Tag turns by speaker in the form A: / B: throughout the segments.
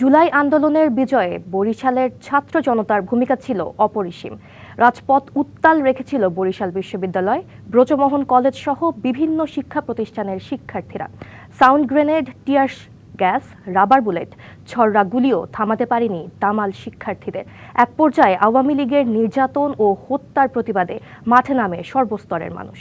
A: জুলাই আন্দোলনের বিজয়ে বরিশালের ছাত্র জনতার ভূমিকা ছিল অপরিসীম রাজপথ উত্তাল রেখেছিল বরিশাল বিশ্ববিদ্যালয় ব্রজমোহন কলেজ সহ বিভিন্ন শিক্ষা প্রতিষ্ঠানের শিক্ষার্থীরা sound grenade tears gas rubber bullet ছড়রা গুলিও থামাতে পারেনি তামাল শিক্ষার্থীদের এক পর্যায়ে আওয়ামী লীগের নির্যাতন ও হত্যার প্রতিবাদে মাঠে নামে সর্বস্তরের মানুষ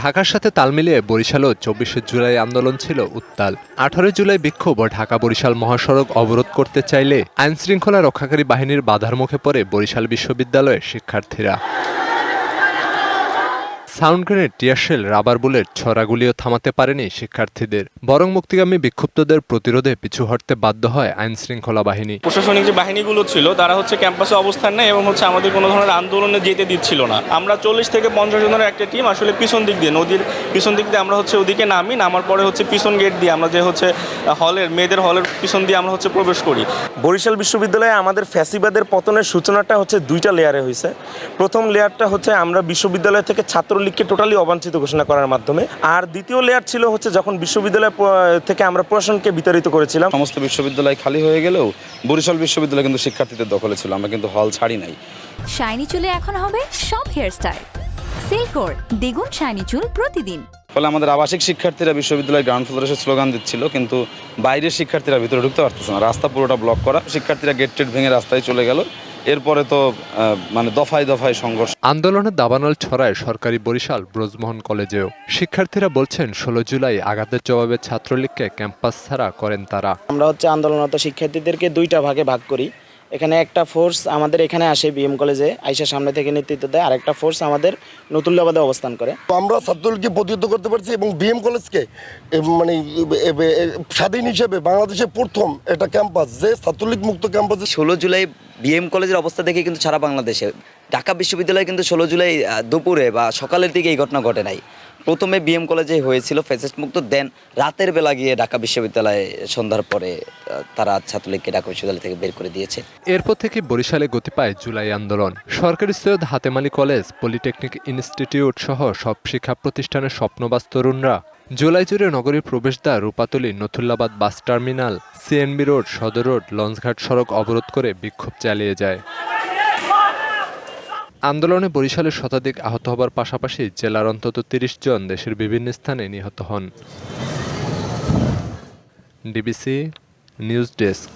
B: ঢাকার সাথে তাল মিলিয়ে বরিশালও চব্বিশে জুলাই আন্দোলন ছিল উত্তাল আঠারো জুলাই বিক্ষোভ ঢাকা বরিশাল মহাসড়ক অবরোধ করতে চাইলে আইনশৃঙ্খলা রক্ষাকারী বাহিনীর বাধার মুখে পড়ে বরিশাল বিশ্ববিদ্যালয়ের শিক্ষার্থীরা sound grenade tear shell rubber bullet ছড়াগুলিও থামাতে পারেনি শিক্ষার্থীদের বরং মুক্তিগামী বিক্ষুব্ধদের প্রতিরোধে পিছু হটতে বাধ্য হয় আইন শৃঙ্খলা বাহিনী
C: প্রশাসনিক যে বাহিনীগুলো ছিল তারা হচ্ছে ক্যাম্পাসে অবস্থান নেয় এবং হচ্ছে আমাদের কোনো ধরনের আন্দোলনে যেতে দিচ্ছিল না আমরা চল্লিশ থেকে পঞ্চাশ জনের একটা টিম আসলে পিছন দিক দিয়ে নদীর পিছন দিক দিয়ে আমরা হচ্ছে ওদিকে নামি নামার পরে হচ্ছে পিছন গেট দিয়ে আমরা যে হচ্ছে হলের মেয়েদের হলের পিছন দিয়ে আমরা হচ্ছে প্রবেশ করি
D: বরিশাল বিশ্ববিদ্যালয়ে আমাদের ফ্যাসিবাদের পতনের সূচনাটা হচ্ছে দুইটা লেয়ারে হয়েছে প্রথম লেয়ারটা হচ্ছে আমরা বিশ্ববিদ্যালয় থেকে ছাত্র লীগকে টোটালি অবাঞ্ছিত ঘোষণা করার মাধ্যমে আর দ্বিতীয় লেয়ার ছিল হচ্ছে যখন বিশ্ববিদ্যালয় থেকে আমরা প্রশাসনকে বিতাড়িত করেছিলাম
E: সমস্ত বিশ্ববিদ্যালয় খালি হয়ে গেলেও বরিশাল বিশ্ববিদ্যালয় কিন্তু শিক্ষার্থীদের দখলে ছিল আমরা কিন্তু হল ছাড়ি নাই
F: শাইনি চুলে এখন হবে সব হেয়ারস্টাইল সিল্কোর দ্বিগুণ শাইনি চুল প্রতিদিন
G: ফলে আমাদের আবাসিক শিক্ষার্থীরা বিশ্ববিদ্যালয়ের গ্রাউন্ড ফ্লোরে এসে স্লোগান দিচ্ছিল কিন্তু বাইরের শিক্ষার্থীরা ভিতরে ঢুকতে পারতেছে না রাস্তা পুরোটা ব্লক করা শিক্ষার্থীরা গেট টেট ভেঙে রাস্তায় চলে গেল এরপরে তো মানে দফায় দফায় সংঘর্ষ
B: আন্দোলনের দাবানল ছড়ায় সরকারি বরিশাল ব্রজমোহন কলেজেও শিক্ষার্থীরা বলছেন ষোলো জুলাই আঘাতের জবাবে ছাত্রলীগকে ক্যাম্পাস ছাড়া করেন তারা
H: আমরা হচ্ছে আন্দোলনরত শিক্ষার্থীদেরকে দুইটা ভাগে ভাগ করি এখানে একটা ফোর্স আমাদের এখানে আসে বিএম কলেজে আইসা সামনে থেকে নেতৃত্ব দেয় আরেকটা ফোর্স আমাদের নতুন নতুল্লাবাদে অবস্থান করে
I: আমরা ছাত্রলীগকে প্রতিহত করতে পারছি এবং বিএম কলেজকে মানে স্বাধীন হিসেবে বাংলাদেশের প্রথম এটা ক্যাম্পাস যে ছাত্রলীগ মুক্ত ক্যাম্পাস
J: ষোলো জুলাই বিএম কলেজের অবস্থা দেখে কিন্তু সারা বাংলাদেশে ঢাকা বিশ্ববিদ্যালয়ে কিন্তু ষোলো জুলাই দুপুরে বা সকালের দিকে এই ঘটনা ঘটে নাই প্রথমে বিএম কলেজে হয়েছিল ফেসেস্ট মুক্ত দেন রাতের বেলা গিয়ে ঢাকা বিশ্ববিদ্যালয়ে সন্ধ্যার পরে তারা ছাত্রলীগকে ঢাকা বিশ্ববিদ্যালয় থেকে বের করে দিয়েছে
B: এরপর থেকে বরিশালে গতি পায় জুলাই আন্দোলন সরকারি Syed Hatemali college polytechnic institute সহ সব শিক্ষা প্রতিষ্ঠানের স্বপ্নবাস তরুণরা জুলাই জুড়ে নগরীর প্রবেশদ্বার Rupatali Nathullabad bus terminal CNB road Sadar road লঞ্চঘাট সড়ক অবরোধ করে বিক্ষোভ চালিয়ে যায় আন্দোলনে বরিশালের শতাধিক আহত হবার পাশাপাশি জেলার অন্তত তিরিশ জন দেশের বিভিন্ন স্থানে নিহত হন ডিবিসি নিউজ ডেস্ক